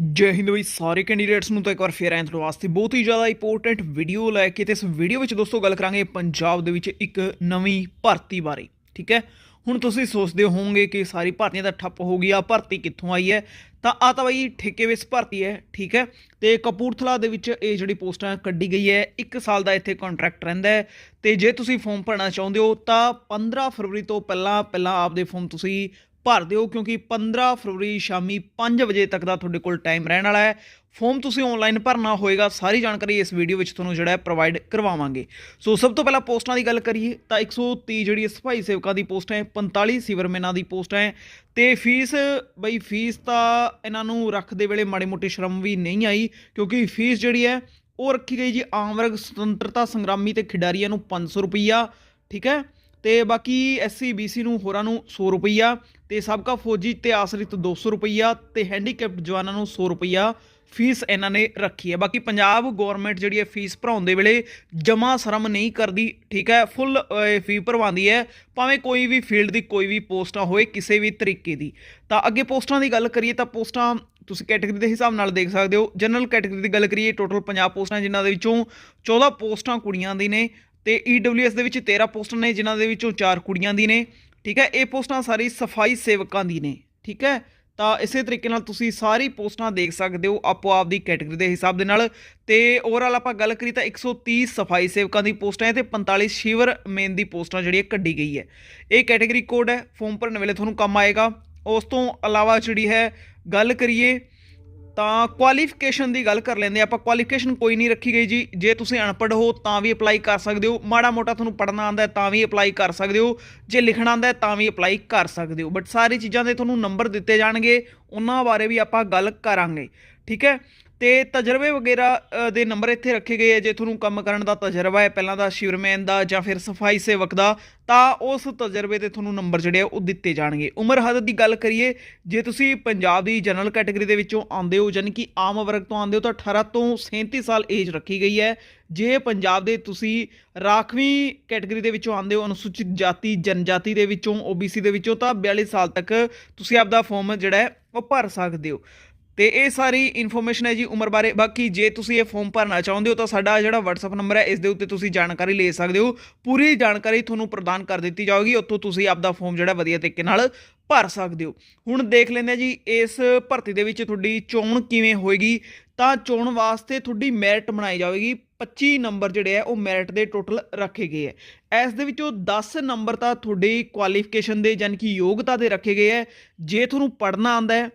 ਜੈ ਹਿੰਦ ਬਈ, ਸਾਰੇ ਕੈਂਡੀਡੇਟਸ ਨੂੰ ਤਾਂ ਇੱਕ ਵਾਰ ਫੇਰ ਆਇਆਂ ਤੁਹਾਡੇ ਵਾਸਤੇ ਬਹੁਤ ਹੀ ਜ਼ਿਆਦਾ ਇੰਪੋਰਟੈਂਟ ਵੀਡੀਓ ਲੈ ਕੇ ਤੇ ਇਸ ਵੀਡੀਓ ਵਿੱਚ ਦੋਸਤੋ ਗੱਲ ਕਰਾਂਗੇ ਪੰਜਾਬ ਦੇ ਵਿੱਚ ਇੱਕ ਨਵੀਂ ਭਰਤੀ ਬਾਰੇ, ਠੀਕ ਹੈ? ਹੁਣ ਤੁਸੀਂ ਸੋਚਦੇ ਹੋਵੋਗੇ ਕਿ ਸਾਰੀ ਭਰਤੀਆਂ ਤਾਂ ਠੱਪ ਹੋ ਗਈ ਆ ਭਰਤੀ ਕਿੱਥੋਂ ਆਈ ਹੈ? ਤਾਂ ਆ ਤਾਂ ਬਈ ਠੇਕੇ ਵਿੱਚ ਭਰਤੀ ਹੈ, ਠੀਕ ਹੈ? ਤੇ ਕਪੂਰਥਲਾ ਦੇ ਵਿੱਚ ਇਹ ਜਿਹੜੀ ਪੋਸਟਾਂ ਕੱਢੀ ਗਈ ਹੈ 1 ਸਾਲ ਦਾ ਇੱਥੇ ਕੰਟਰੈਕਟ ਰਹਿੰਦਾ ਹੈ। ਤੇ ਜੇ ਤੁਸੀਂ ਫਾਰਮ ਭਰਨਾ ਚਾਹੁੰਦੇ ਹੋ ਤਾਂ 15 ਫਰਵਰੀ ਤੋਂ ਪਹਿਲਾਂ ਪਹਿਲਾਂ ਆਪਦੇ ਫਾਰਮ ਤੁਸੀਂ ਭਰ ਦਿਓ, ਕਿਉਂਕਿ 15 ਫਰਵਰੀ ਸ਼ਾਮੀ 5 ਵਜੇ ਤੱਕ ਦਾ ਤੁਹਾਡੇ ਕੋਲ ਟਾਈਮ ਰਹਿਣ ਵਾਲਾ ਹੈ। ਫਾਰਮ ਤੁਸੀਂ ਆਨਲਾਈਨ ਭਰਨਾ ਹੋਏਗਾ, ਸਾਰੀ ਜਾਣਕਾਰੀ ਇਸ ਵੀਡੀਓ ਵਿੱਚ ਤੁਹਾਨੂੰ ਜਿਹੜਾ ਹੈ ਪ੍ਰੋਵਾਈਡ ਕਰਵਾਵਾਂਗੇ। ਸੋ ਸਭ ਤੋਂ ਪਹਿਲਾਂ ਪੋਸਟਾਂ ਦੀ ਗੱਲ ਕਰੀਏ, ਤਾਂ 130 ਜਿਹੜੀ ਸਫ਼ਾਈ ਸੇਵਕਾਂ ਦੀ ਪੋਸਟ ਹੈ 45 ਸਿਵਰਮੈਨਾਂ ਦੀ ਪੋਸਟ ਹੈ। ਤੇ ਫੀਸ ਬਈ ਫੀਸ ਤਾਂ ਇਹਨਾਂ ਨੂੰ ਰੱਖਦੇ ਵੇਲੇ ਮਾੜੀ ਮੋਟੀ ਸ਼ਰਮ ਵੀ ਨਹੀਂ ਆਈ, ਕਿਉਂਕਿ ਫੀਸ ਜਿਹੜੀ ਹੈ, ਉਹ ਰੱਖੀ ਗਈ ਜੀ ਆਮ ਵਰਗ ਸੁਤੰਤਰਤਾ ਸੰਗਰਾਮੀ ਤੇ ਖਿਡਾਰੀਆਂ ਨੂੰ 500 ਰੁਪਈਆ, ਠੀਕ ਹੈ? ਤੇ ਬਾਕੀ ਐਸਸੀ ਬੀਸੀ ਨੂੰ ਹੋਰਾਂ ਨੂੰ 100 ਰੁਪਈਆ ਤੇ ਸਾਬਕਾ ਫੌਜੀ ਤੇ ਆਸਰਿਤ 200 ਰੁਪਈਆ ਤੇ ਹੈਂਡੀਕੈਪਡ ਜਵਾਨਾਂ ਨੂੰ 100 ਰੁਪਈਆ ਫੀਸ ਇਹਨਾਂ ਨੇ ਰੱਖੀ ਹੈ। ਬਾਕੀ ਪੰਜਾਬ ਗਵਰਨਮੈਂਟ ਜਿਹੜੀ ਹੈ ਫੀਸ ਭਰਾਉਣ ਦੇ ਵੇਲੇ ਜਮਾ ਸ਼ਰਮ ਨਹੀਂ ਕਰਦੀ, ਠੀਕ ਹੈ ਫੁੱਲ ਫੀ ਭਰਵਾਉਂਦੀ ਹੈ। ਭਾਵੇਂ ਕੋਈ ਵੀ ਫੀਲਡ ਦੀ ਕੋਈ ਵੀ ਪੋਸਟਾਂ ਹੋਏ ਕਿਸੇ ਵੀ ਤਰੀਕੇ ਦੀ। ਤਾਂ ਅੱਗੇ ਪੋਸਟਾਂ ਦੀ ਗੱਲ ਕਰੀਏ ਤਾਂ ਪੋਸਟਾਂ ਤੁਸੀਂ ਕੈਟਾਗਰੀ ਦੇ ਹਿਸਾਬ ਨਾਲ ਦੇਖ ਸਕਦੇ ਹੋ। ਜਨਰਲ ਕੈਟਾਗਰੀ ਦੀ ਗੱਲ ਕਰੀਏ ਟੋਟਲ 50 ਪੋਸਟਾਂ ਜਿਨ੍ਹਾਂ ਦੇ ਵਿੱਚੋਂ 14 ਪੋਸਟਾਂ ਕੁੜੀਆਂ ਦੀ ਨੇ। ਤੇ ਈਡਬਲਯੂਐਸ ਦੇ ਵਿੱਚ 13 ਪੋਸਟਾਂ ਨੇ, ਜਿਨ੍ਹਾਂ ਦੇ ਵਿੱਚੋਂ 4 ਕੁੜੀਆਂ ਦੀ ਨੇ, ਠੀਕ ਹੈ? ਇਹ ਪੋਸਟਾਂ ਸਾਰੀ ਸਫ਼ਾਈ ਸੇਵਕਾਂ ਦੀ ਨੇ, ਠੀਕ ਹੈ? ਤਾਂ ਇਸੇ ਤਰੀਕੇ ਨਾਲ ਤੁਸੀਂ ਸਾਰੀ ਪੋਸਟਾਂ ਦੇਖ ਸਕਦੇ ਹੋ ਆਪੋ ਆਪ ਦੀ ਕੈਟਾਗਰੀ ਦੇ ਹਿਸਾਬ ਦੇ ਨਾਲ। ਤੇ ਓਵਰਆਲ ਆਪਾਂ ਗੱਲ ਕਰੀ ਤਾਂ 130 ਸਫ਼ਾਈ ਸੇਵਕਾਂ ਦੀ ਪੋਸਟਾਂ ਹੈ ਤੇ 45 ਸ਼ਿਵਰ ਮੇਨ ਦੀ ਪੋਸਟਾਂ ਜਿਹੜੀ ਕੱਢੀ ਗਈ ਹੈ। ਇਹ ਕੈਟਾਗਰੀ ਕੋਡ ਹੈ, ਫਾਰਮ ਭਰਨ ਵੇਲੇ ਤੁਹਾਨੂੰ ਕੰਮ ਆਏਗਾ। ਉਸ ਤੋਂ ਇਲਾਵਾ ਜਿਹੜੀ ਹੈ, ਗੱਲ ਕਰੀਏ ਤਾਂ ਕੁਆਲੀਫਿਕੇਸ਼ਨ ਦੀ ਗੱਲ ਕਰ ਲੈਂਦੇ ਆਪਾਂ ਕੁਆਲੀਫਿਕੇਸ਼ਨ ਕੋਈ ਨਹੀਂ ਰੱਖੀ ਗਈ ਜੀ। ਜੇ ਤੁਸੀਂ ਅਨਪੜ੍ਹ ਹੋ, ਤਾਂ ਵੀ ਅਪਲਾਈ ਕਰ ਸਕਦੇ ਹੋ। ਮਾੜਾ ਮੋਟਾ ਤੁਹਾਨੂੰ ਪੜ੍ਹਨਾ ਆਉਂਦਾ ਤਾਂ ਵੀ ਅਪਲਾਈ ਕਰ ਸਕਦੇ ਹੋ। ਜੇ ਲਿਖਣਾ ਆਉਂਦਾ ਤਾਂ ਵੀ ਅਪਲਾਈ ਕਰ ਸਕਦੇ ਹੋ। ਬਟ ਸਾਰੀ ਚੀਜ਼ਾਂ ਦੇ ਤੁਹਾਨੂੰ ਨੰਬਰ ਦਿੱਤੇ ਜਾਣਗੇ। ਉਹਨਾਂ ਬਾਰੇ ਵੀ ਆਪਾਂ ਗੱਲ ਕਰਾਂਗੇ। ਠੀਕ ਹੈ? ਤੇ ਤਜਰਬੇ ਵਗੈਰਾ ਦੇ ਨੰਬਰ ਇੱਥੇ ਰੱਖੇ ਗਏ ਹੈ ਜੇ ਤੁਹਾਨੂੰ ਕੰਮ ਕਰਨ ਦਾ ਤਜਰਬਾ ਹੈ, ਪਹਿਲਾਂ ਦਾ ਸ਼ਿਵਰਮੈਨ ਦਾ ਜਾਂ ਫਿਰ ਸਫ਼ਾਈ ਸੇਵਕ ਦਾ, ਤਾਂ ਉਸ ਤਜਰਬੇ ਤੇ ਤੁਹਾਨੂੰ ਨੰਬਰ ਜਿਹੜੇ ਆ, ਉਹ ਦਿੱਤੇ ਜਾਣਗੇ। ਉਮਰ ਹੱਦ ਦੀ ਗੱਲ ਕਰੀਏ, ਜੇ ਤੁਸੀਂ ਪੰਜਾਬ ਦੀ ਜਨਰਲ ਕੈਟਾਗਰੀ ਦੇ ਵਿੱਚੋਂ ਆਉਂਦੇ ਹੋ ਯਾਨੀ ਕਿ ਆਮ ਵਰਗ ਤੋਂ ਆਉਂਦੇ ਹੋ, ਤਾਂ 18 ਤੋਂ 37 ਸਾਲ ਏਜ ਰੱਖੀ ਗਈ ਹੈ। ਜੇ ਪੰਜਾਬ ਦੇ ਤੁਸੀਂ ਰਾਖਵੀਂ ਕੈਟਾਗਰੀ ਦੇ ਵਿੱਚੋਂ ਆਉਂਦੇ ਹੋ, ਅਨੁਸੂਚਿਤ ਜਾਤੀ, ਜਨਜਾਤੀ ਦੇ ਵਿੱਚੋਂ OBC ਦੇ ਵਿੱਚੋਂ, ਤਾਂ 42 ਸਾਲ ਤੱਕ ਤੁਸੀਂ ਆਪਦਾ ਫਾਰਮ ਜਿਹੜਾ ਹੈ, ਉਹ ਭਰ ਸਕਦੇ ਹੋ। ਤੇ ਇਹ ਸਾਰੀ ਇਨਫੋਰਮੇਸ਼ਨ ਹੈ ਜੀ ਉਮਰ ਬਾਰੇ। ਬਾਕੀ ਜੇ ਤੁਸੀਂ ਇਹ ਫਾਰਮ ਭਰਨਾ ਚਾਹੁੰਦੇ ਹੋ ਤਾਂ ਸਾਡਾ ਜਿਹੜਾ WhatsApp ਨੰਬਰ ਹੈ, ਇਸ ਦੇ ਉੱਤੇ ਤੁਸੀਂ ਜਾਣਕਾਰੀ ਲੈ ਸਕਦੇ ਹੋ। ਪੂਰੀ ਜਾਣਕਾਰੀ ਤੁਹਾਨੂੰ ਪ੍ਰਦਾਨ ਕਰ ਦਿੱਤੀ ਜਾਊਗੀ। ਉੱਥੋਂ ਤੁਸੀਂ ਆਪਦਾ ਫਾਰਮ ਜਿਹੜਾ ਵਧੀਆ ਤਰੀਕੇ ਨਾਲ ਭਰ ਸਕਦੇ ਹੋ। ਹੁਣ ਦੇਖ ਲੈਂਦੇ ਹਾਂ ਜੀ, ਇਸ ਭਰਤੀ ਦੇ ਵਿੱਚ ਤੁਹਾਡੀ ਚੋਣ ਕਿਵੇਂ ਹੋਏਗੀ, ਤਾਂ ਚੋਣ ਵਾਸਤੇ ਤੁਹਾਡੀ ਮੈਰਿਟ ਬਣਾਈ ਜਾਵੇਗੀ। 25 ਨੰਬਰ ਜਿਹੜੇ ਆ ਉਹ ਮੈਰਿਟ ਦੇ ਟੋਟਲ ਰੱਖੇ ਗਏ ਹੈ। ਇਸ ਦੇ ਵਿੱਚੋਂ 10 ਨੰਬਰ ਤਾਂ ਤੁਹਾਡੀ ਕੁਆਲੀਫਿਕੇਸ਼ਨ ਦੇ ਯਾਨੀ ਕਿ ਯੋਗਤਾ ਦੇ ਰੱਖੇ ਗਏ ਹੈ। ਜੇ ਤੁਹਾਨੂੰ ਪੜ੍ਹਨਾ ਆਂਦਾ ਹੈ,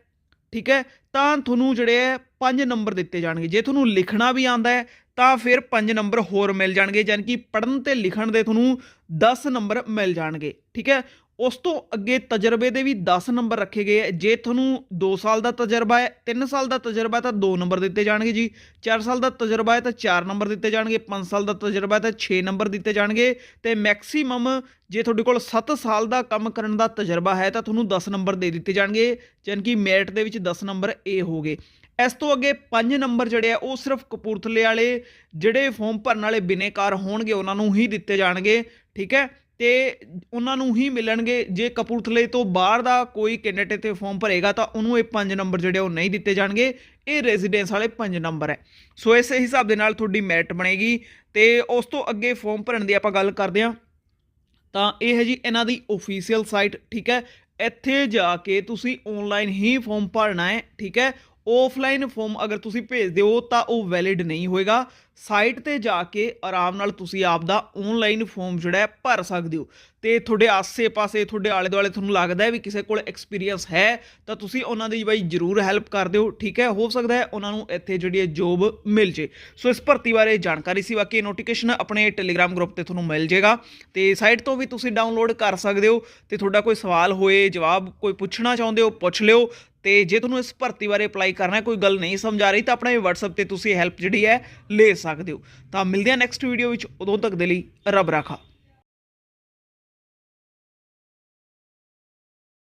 ਠੀਕ ਹੈ ਤਾਂ ਤੁਹਾਨੂੰ ਜਿਹੜੇ ਹੈ 5 ਨੰਬਰ ਦਿੱਤੇ ਜਾਣਗੇ। ਜੇ ਤੁਹਾਨੂੰ ਲਿਖਣਾ ਵੀ ਆਂਦਾ ਹੈ, ਤਾਂ ਫਿਰ ਪੰਜ ਨੰਬਰ ਹੋਰ ਮਿਲ ਜਾਣਗੇ, ਯਾਨੀ ਕਿ ਪੜ੍ਹਨ ਤੇ ਲਿਖਣ ਦੇ ਤੁਹਾਨੂੰ 10 ਨੰਬਰ ਮਿਲ ਜਾਣਗੇ। ਠੀਕ ਹੈ? ਉਸ ਤੋਂ ਅੱਗੇ ਤਜਰਬੇ ਦੇ ਵੀ 10 ਨੰਬਰ ਰੱਖੇ ਗਏ ਹੈ ਜੇ ਤੁਹਾਨੂੰ 2 ਸਾਲ ਦਾ ਤਜਰਬਾ ਹੈ 3 ਸਾਲ ਦਾ ਤਜਰਬਾ ਹੈ, ਤਾਂ 2 ਨੰਬਰ ਦਿੱਤੇ ਜਾਣਗੇ ਜੀ। 4 ਸਾਲ ਦਾ ਤਜਰਬਾ ਹੈ, ਤਾਂ 4 ਨੰਬਰ ਦਿੱਤੇ ਜਾਣਗੇ। 5 ਸਾਲ ਦਾ ਤਜਰਬਾ ਹੈ, ਤਾਂ 6 ਨੰਬਰ ਦਿੱਤੇ ਜਾਣਗੇ। ਤੇ ਮੈਕਸਿਮਮ ਜੇ ਤੁਹਾਡੇ ਕੋਲ 7 ਸਾਲ ਦਾ ਕੰਮ ਕਰਨ ਦਾ ਤਜਰਬਾ ਹੈ, ਤਾਂ ਤੁਹਾਨੂੰ 10 ਨੰਬਰ ਦੇ ਦਿੱਤੇ ਜਾਣਗੇ। ਯਾਨੀ ਕਿ ਮੈਰਿਟ ਦੇ ਵਿੱਚ 10 ਨੰਬਰ ਏ ਹੋਗੇ ਇਸ ਤੋਂ ਅੱਗੇ 5 ਨੰਬਰ ਜਿਹੜੇ ਆ, ਉਹ ਸਿਰਫ ਕਪੂਰਥਲੇ ਵਾਲੇ ਜਿਹੜੇ ਫਾਰਮ ਭਰਨ ਵਾਲੇ ਬਿਨੇਕਾਰ ਹੋਣਗੇ, ਉਹਨਾਂ ਨੂੰ ਹੀ ਦਿੱਤੇ ਜਾਣਗੇ। ਠੀਕ ਹੈ? ਤੇ ਉਹਨਾਂ ਨੂੰ ਹੀ ਮਿਲਣਗੇ। ਜੇ ਕਪੂਰਥਲੇ ਤੋਂ ਬਾਹਰ ਦਾ ਕੋਈ ਕੈਂਡੀਡੇਟ ਤੇ ਫਾਰਮ ਭਰੇਗਾ ਤਾਂ ਉਹਨੂੰ ਇਹ 5 ਨੰਬਰ ਜਿਹੜੇ ਉਹ ਨਹੀਂ ਦਿੱਤੇ ਜਾਣਗੇ। ਇਹ ਰੈਜ਼ੀਡੈਂਸ ਵਾਲੇ 5 ਨੰਬਰ ਹੈ। ਸੋ ਇਸੇ ਹਿਸਾਬ ਦੇ ਨਾਲ ਤੁਹਾਡੀ ਮੈਰਿਟ ਬਣੇਗੀ ਤੇ ਉਸ ਤੋਂ ਅੱਗੇ ਫਾਰਮ ਭਰਨ ਦੀ ਆਪਾਂ ਗੱਲ ਕਰਦੇ ਹਾਂ। ਤਾਂ ਇਹ ਹੈ ਜੀ ਇਹਨਾਂ ਦੀ ਅਫੀਸ਼ੀਅਲ ਸਾਈਟ ਠੀਕ ਹੈ? ਇੱਥੇ ਜਾ ਕੇ ਤੁਸੀਂ ਆਨਲਾਈਨ ਹੀ ਫਾਰਮ ਭਰਨਾ ਹੈ, ਠੀਕ ਹੈ? ਆਫਲਾਈਨ ਫਾਰਮ ਅਗਰ ਤੁਸੀਂ ਭੇਜਦੇ ਹੋ ਤਾਂ ਉਹ ਵੈਲਿਡ ਨਹੀਂ ਹੋਏਗਾ। ਸਾਈਟ ਤੇ ਜਾ ਕੇ ਆਰਾਮ ਨਾਲ ਤੁਸੀਂ ਆਪ ਦਾ ਆਨਲਾਈਨ ਫਾਰਮ ਜਿਹੜਾ ਹੈ ਭਰ ਸਕਦੇ ਹੋ। ਤੇ ਤੁਹਾਡੇ ਆਸੇ-ਪਾਸੇ, ਤੁਹਾਡੇ ਆਲੇ-ਦੁਆਲੇ ਤੁਹਾਨੂੰ ਲੱਗਦਾ ਹੈ ਵੀ ਕਿਸੇ ਕੋਲ ਐਕਸਪੀਰੀਅੰਸ ਹੈ, ਤਾਂ ਤੁਸੀਂ ਉਹਨਾਂ ਦੀ ਬਾਈ ਜਰੂਰ ਹੈਲਪ ਕਰ ਦਿਓ, ਠੀਕ ਹੈ? ਹੋ ਸਕਦਾ ਹੈ ਉਹਨਾਂ ਨੂੰ ਇੱਥੇ ਜਿਹੜੀ ਹੈ ਜੋਬ ਮਿਲ ਜੇ। ਸੋ ਇਸ ਭਰਤੀ ਬਾਰੇ ਜਾਣਕਾਰੀ ਸੀ, ਬਾਕੀ ਨੋਟੀਫਿਕੇਸ਼ਨ ਆਪਣੇ ਟੈਲੀਗ੍ਰਾਮ ਗਰੁੱਪ ਤੇ ਤੁਹਾਨੂੰ ਮਿਲ ਜੇਗਾ। ਤੇ ਸਾਈਟ ਤੋਂ ਵੀ ਤੁਸੀਂ ਡਾਊਨਲੋਡ ਕਰ ਸਕਦੇ ਹੋ। ਤੇ ਤੁਹਾਡਾ ਕੋਈ ਸਵਾਲ ਹੋਏ, ਜਵਾਬ ਕੋਈ ਪੁੱਛਣਾ ਚਾਹੁੰਦੇ ਹੋ, ਪੁੱਛ ਲਿਓ। ਤੇ ਜੇ ਤੁਹਾਨੂੰ ਇਸ ਭਰਤੀ ਬਾਰੇ ਅਪਲਾਈ ਕਰਨਾ ਕੋਈ ਗੱਲ ਨਹੀਂ, ਸਮਝ ਆ ਰਹੀ, ਤਾਂ ਆਪਣੇ WhatsApp ਤੇ ਤੁਸੀਂ ਹੈਲਪ ਜਿਹੜੀ ਹੈ, ਲੈ ਸਕਦੇ ਹੋ। ਤਾਂ ਮਿਲਦੇ ਹਾਂ ਨੈਕਸਟ ਵੀਡੀਓ ਵਿੱਚ, ਉਦੋਂ ਤੱਕ ਦੇ ਲਈ ਰੱਬ ਰਾਖਾ।